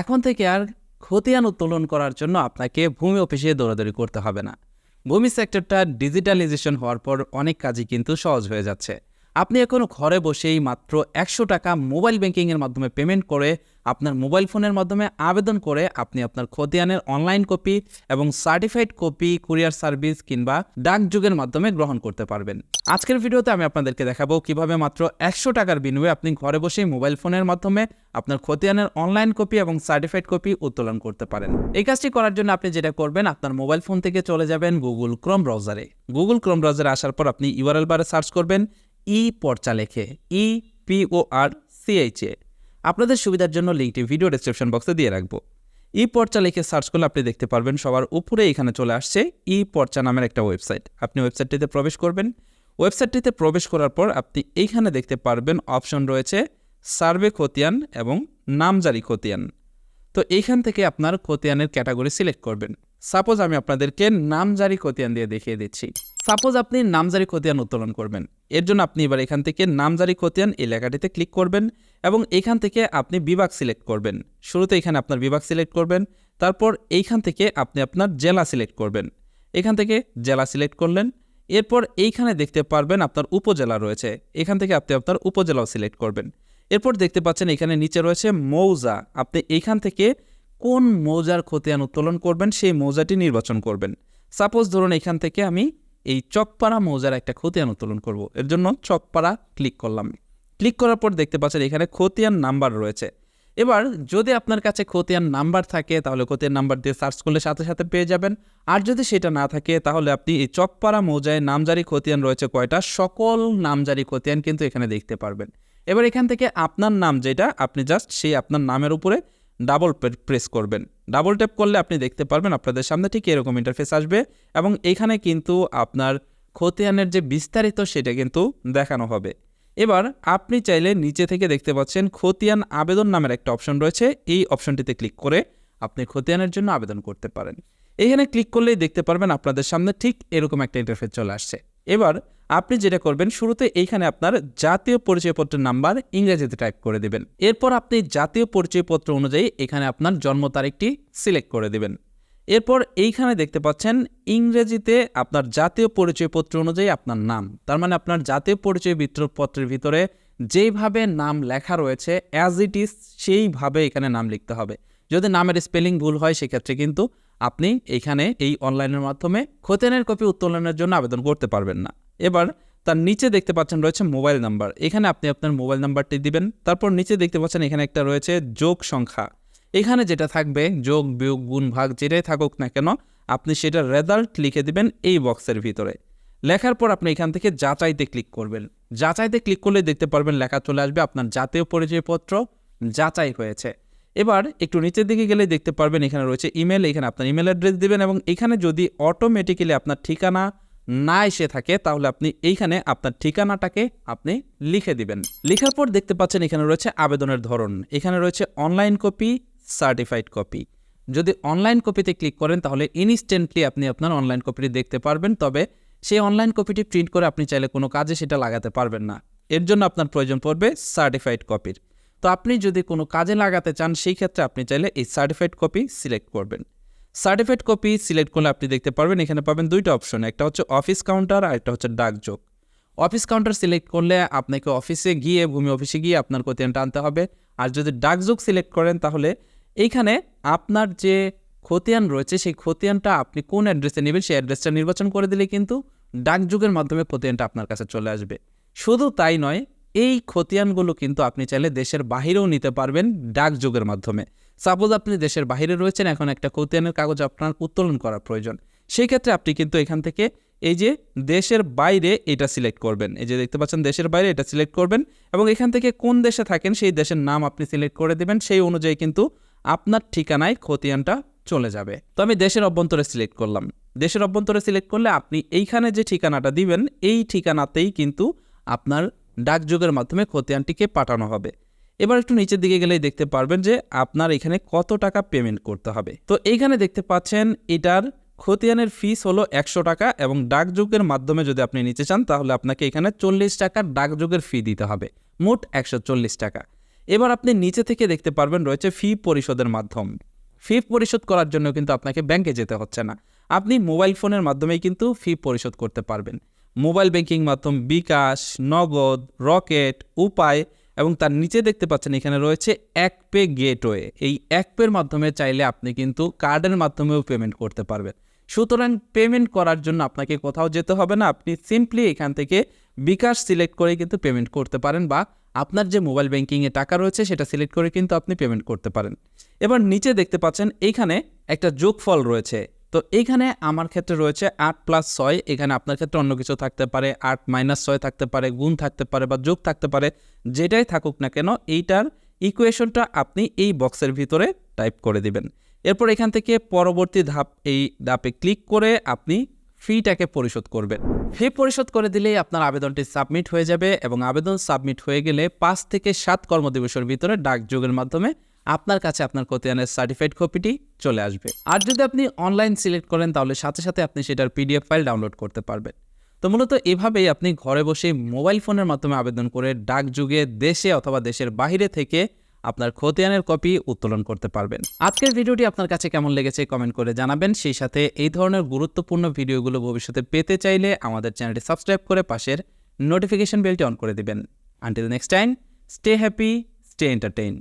এখন থেকে আর খতিয়ান উত্তোলন করার জন্য আপনাকে ভূমি অফিসে দৌড়াদৌড়ি করতে হবে না। ভূমি সেক্টরটা ডিজিটালাইজেশন হওয়ার পর অনেক কাজই কিন্তু সহজ হয়ে যাচ্ছে। আপনি এখনও ঘরে বসেই মাত্র একশো টাকা মোবাইল ব্যাংকিংয়ের মাধ্যমে পেমেন্ট করে আপনার মোবাইল ফোনের মাধ্যমে আবেদন করে আপনি আপনার খতিয়ানের অনলাইন কপি এবং সার্টিফাইড কপি কুরিয়ার সার্ভিস কিংবা ডাকযুগের মাধ্যমে গ্রহণ করতে পারবেন। আজকের ভিডিওতে আমি আপনাদেরকে দেখাবো কীভাবে মাত্র একশো টাকার বিনিময়ে আপনি ঘরে বসেই মোবাইল ফোনের মাধ্যমে আপনার খতিয়ানের অনলাইন কপি এবং সার্টিফাইড কপি উত্তোলন করতে পারেন। এই কাজটি করার জন্য আপনি যেটা করবেন, আপনার মোবাইল ফোন থেকে চলে যাবেন গুগল ক্রোম ব্রাউজারে গুগল ক্রোম ব্রাউজারে আসার পর আপনি ইউআরএল বারে সার্চ করবেন। ই পর্চা লেখে, ই পি ও আর এ। আপনাদের সুবিধার জন্য লিঙ্কটি ভিডিও ডেসক্রিপশন বক্সে দিয়ে রাখব। ই পর্চা লিখে সার্চ করলে আপনি দেখতে পারবেন সবার উপরে এখানে চলে আসছে ই পর্চা নামের একটা ওয়েবসাইট আপনি ওয়েবসাইটটিতে প্রবেশ করবেন। ওয়েবসাইটটিতে প্রবেশ করার পর আপনি এইখানে দেখতে পারবেন অপশন রয়েছে সার্ভে খতিয়ান এবং নামজারি খতিয়ান। তো এইখান থেকে আপনার খতিয়ানের ক্যাটাগরি সিলেক্ট করবেন। সাপোজ আমি আপনাদেরকে নামজারি খতিয়ান দিয়ে দেখিয়ে দিচ্ছি। সাপোজ আপনি নামজারি খতিয়ান উত্তোলন করবেন। এর জন্য আপনি এবার এখান থেকে নামজারি খতিয়ান এই লেখাটিতে ক্লিক করবেন এবং এখান থেকে আপনি বিভাগ সিলেক্ট করবেন। শুরুতে এখানে আপনার বিভাগ সিলেক্ট করবেন, তারপর এইখান থেকে আপনি আপনার জেলা সিলেক্ট করবেন। এখান থেকে জেলা সিলেক্ট করলেন, এরপর এইখানে দেখতে পারবেন আপনার উপজেলা রয়েছে। এখান থেকে আপনি আপনার উপজেলাও সিলেক্ট করবেন। এরপর দেখতে পাচ্ছেন এখানে নিচে রয়েছে মৌজা। আপনি এইখান থেকে কোন মৌজার খতিয়ান উত্তোলন করবেন, সেই মৌজাটি নির্বাচন করবেন। সাপোজ ধরুন এখান থেকে আমি এই চকপাড়া মৌজার একটা খতিয়ান উত্তোলন করব। এর জন্য চকপাড়া ক্লিক করলাম। ক্লিক করার পর দেখতে পাচ্ছেন এখানে খতিয়ান নাম্বার রয়েছে। এবার যদি আপনার কাছে খতিয়ান নাম্বার থাকে, তাহলে খতিয়ান নাম্বার দিয়ে সার্চ করলে সাথে সাথে পেয়ে যাবেন। আর যদি সেটা না থাকে, তাহলে আপনি এই চকপাড়া মৌজায় নামজারি খতিয়ান রয়েছে কয়টা? সকল নামজারি খতিয়ান কিন্তু এখানে দেখতে পারবেন। এবার এখান থেকে আপনার নাম যেটা, আপনি জাস্ট সেই আপনার নামের উপরে ডাবল প্রেস করবেন। ডাবল ট্যাপ করলে আপনি দেখতে পারবেন আপনাদের সামনে ঠিক এরকম ইন্টারফেস আসবে এবং এখানে কিন্তু আপনার খতিয়ানের যে বিস্তারিত সেটা কিন্তু দেখানো হবে। এবার আপনি চাইলে নিচে থেকে দেখতে পাচ্ছেন খতিয়ান আবেদন নামের একটা অপশন রয়েছে। এই অপশনটিতে ক্লিক করে আপনি খতিয়ানের জন্য আবেদন করতে পারেন। এখানে ক্লিক করলেই দেখতে পারবেন আপনাদের সামনে ঠিক এরকম একটা ইন্টারফেস চলে আসছে। এবার আপনি যেটা করবেন, শুরুতে এইখানে আপনার জাতীয় পরিচয়পত্রের নাম্বার ইংরেজিতে টাইপ করে দিবেন। এরপর আপনি জাতীয় পরিচয়পত্র অনুযায়ী এখানে আপনার জন্ম তারিখটি সিলেক্ট করে দিবেন। এরপর এইখানে দেখতে পাচ্ছেন, ইংরেজিতে আপনার জাতীয় পরিচয়পত্র অনুযায়ী আপনার নাম। তার মানে আপনার জাতীয় পরিচয় পত্রের ভিতরে যেইভাবে নাম লেখা রয়েছে অ্যাজ ইট ইজ সেইভাবে এখানে নাম লিখতে হবে। যদি নামের স্পেলিং ভুল হয়, সেক্ষেত্রে কিন্তু আপনি এইখানে এই অনলাইনের মাধ্যমে খতিয়ানের কপি উত্তোলনের জন্য আবেদন করতে পারবেন না। এবার তার নিচে দেখতে পাচ্ছেন রয়েছে মোবাইল নাম্বার। এখানে আপনি আপনার মোবাইল নাম্বারটি দিবেন, তারপর নিচে দেখতে পাচ্ছেন এখানে একটা রয়েছে যোগ সংখ্যা। এখানে যেটা থাকবে, যোগ, বিয়োগ, গুণ, ভাগ, যেটাই থাকুক না কেন, আপনি সেটা রেজাল্ট লিখে দিবেন এই বক্সের ভিতরে। লেখার পর আপনি এখান থেকে যাচাইতে ক্লিক করবেন। যাচাইতে ক্লিক করলে দেখতে পারবেন লেখা চলে আসবে আপনার জাতীয় পরিচয়পত্র যাচাই হয়েছে। এবার একটু নিচের দিকে গেলে দেখতে পারবেন এখানে রয়েছে ইমেল এখানে আপনার ইমেল অ্যাড্রেস দিবেন এবং এখানে যদি অটোমেটিক্যালি আপনার ঠিকানা না এসে থাকে, তাহলে আপনি এইখানে আপনার ঠিকানাটাকে আপনি লিখে দিবেন। লেখার পর দেখতে পাচ্ছেন এখানে রয়েছে আবেদনের ধরন। এখানে রয়েছে অনলাইন কপি সার্টিফাইড কপি যদি অনলাইন কপিতে ক্লিক করেন, তাহলে ইনস্ট্যান্টলি আপনি আপনার অনলাইন কপিটি দেখতে পারবেন। তবে সেই অনলাইন কপিটি প্রিন্ট করে আপনি চাইলে কোনো কাজে সেটা লাগাতে পারবেন না। এর জন্য আপনার প্রয়োজন পড়বে সার্টিফাইড কপির তো আপনি যদি কোনো কাজে লাগাতে চান, সেই ক্ষেত্রে আপনি চাইলে এই সার্টিফাইড কপি সিলেক্ট করবেন। সার্টিফাইড কপি সিলেক্ট করলে আপনি দেখতে পারবেন, এখানে পাবেন দুইটা অপশন, একটা হচ্ছে অফিস কাউন্টার আর একটা হচ্ছে ডাকযোগ। অফিস কাউন্টার সিলেক্ট করলে আপনাকে অফিসে গিয়ে, ভূমি অফিসে গিয়ে আপনার খতিয়ানটা আনতে হবে। আর যদি ডাকযোগ সিলেক্ট করেন, তাহলে এইখানে আপনার যে খতিয়ান রয়েছে, সেই খতিয়ানটা আপনি কোন অ্যাড্রেসে নেবেন, সেই অ্যাড্রেসটা নির্বাচন করে দিলে কিন্তু ডাকযুগের মাধ্যমে খতিয়ানটা আপনার কাছে চলে আসবে। শুধু তাই নয়, এই খতিয়ানগুলো কিন্তু আপনি চাইলে দেশের বাহিরেও নিতে পারবেন ডাকযুগের মাধ্যমে। সাপোজ আপনি দেশের বাইরে রয়েছেন, এখন একটা খতিয়ানের কাগজ আপনার উত্তোলন করা প্রয়োজন। সেই ক্ষেত্রে আপনি কিন্তু এখান থেকে এই যে দেশের বাইরে এটা সিলেক্ট করবেন। এই যে দেখতে পাচ্ছেন, দেশের বাইরে এটা সিলেক্ট করবেন এবং এখান থেকে কোন দেশে থাকেন সেই দেশের নাম আপনি সিলেক্ট করে দেবেন, সেই অনুযায়ী কিন্তু আপনার ঠিকানায় খতিয়ানটা চলে যাবে। তো আমি দেশের অভ্যন্তরে সিলেক্ট করলাম। দেশের অভ্যন্তরে সিলেক্ট করলে আপনি এইখানে যে ঠিকানাটা দিবেন, এই ঠিকানাতেই কিন্তু আপনার ডাকযোগের মাধ্যমে খতিয়ানটিকে পাঠানো হবে। এবার একটু নিচের দিকে গেলেই দেখতে পারবেন যে আপনার এখানে কত টাকা পেমেন্ট করতে হবে। তো এইখানে দেখতে পাচ্ছেন, এটার খতিয়ানের ফিস হলো একশো টাকা এবং ডাকযোগের মাধ্যমে যদি আপনি নিতে চান, তাহলে আপনাকে এখানে চল্লিশ টাকার ডাকযোগের ফি দিতে হবে। মোট একশো চল্লিশ টাকা। এবার আপনি নিচে থেকে দেখতে পারবেন, রয়েছে ফি পরিশোধের মাধ্যম। ফি পরিশোধ করার জন্য কিন্তু আপনাকে ব্যাংকে যেতে হচ্ছে না। আপনি মোবাইল ফোনের মাধ্যমেই কিন্তু ফি পরিশোধ করতে পারবেন। মোবাইল ব্যাংকিং মাধ্যম বিকাশ, নগদ রকেট উপায় এবং তার নিচে দেখতে পাচ্ছেন এখানে রয়েছে এক পে গেটওয়ে। এই এক পের মাধ্যমে চাইলে আপনি কিন্তু কার্ডের মাধ্যমেও পেমেন্ট করতে পারবেন। সুতরাং পেমেন্ট করার জন্য আপনাকে কোথাও যেতে হবে না, আপনি সিম্পলি এখান থেকে বিকাশ সিলেক্ট করে কিন্তু পেমেন্ট করতে পারেন বা আপনার যে মোবাইল ব্যাংকিংয়ে টাকা রয়েছে সেটা সিলেক্ট করে কিন্তু আপনি পেমেন্ট করতে পারেন। এবার নিচে দেখতে পাচ্ছেন এইখানে একটা যোগফল রয়েছে। তো এইখানে আমার ক্ষেত্রে রয়েছে আট প্লাস ছয়, এখানে আপনার ক্ষেত্রে অন্য কিছু থাকতে পারে, আট মাইনাস ছয় থাকতে পারে, গুণ থাকতে পারে বা যোগ থাকতে পারে, যেটাই থাকুক না কেন এইটার ইকুয়েশনটা আপনি এই বক্সের ভিতরে টাইপ করে দিবেন। এরপর এখান থেকে পরবর্তী ধাপ, এই ধাপে ক্লিক করে আপনি ফিটাকে পরিশোধ করবেন। ফি পরিশোধ করে দিলেই আপনার আবেদনটি সাবমিট হয়ে যাবে এবং আবেদন সাবমিট হয়ে গেলে পাঁচ থেকে সাত কর্মদিবসের ভিতরে ডাকযোগের মাধ্যমে আপনার কাছে আপনার কোতিয়ানের সার্টিফাইড কপিটি চলে আসবে। আর যদি আপনি অনলাইন সিলেক্ট করেন, তাহলে সাথে সাথে আপনি সেটার পিডিএফ ফাইল ডাউনলোড করতে পারবেন। তো মূলত এভাবেই আপনি ঘরে বসে মোবাইল ফোনের মাধ্যমে আবেদন করে ডাকযুগে দেশে অথবা দেশের বাইরে থেকে আপনার খতিয়ানের কপি উত্তোলন করতে পারবেন। আজকের ভিডিওটি আপনার কাছে কেমন লেগেছে কমেন্ট করে জানাবেন। সেই সাথে এই ধরনের গুরুত্বপূর্ণ ভিডিওগুলো ভবিষ্যতে পেতে চাইলে আমাদের চ্যানেলটি সাবস্ক্রাইব করে পাশের নোটিফিকেশন বেলটি অন করে দিবেন। Until next time stay happy stay entertain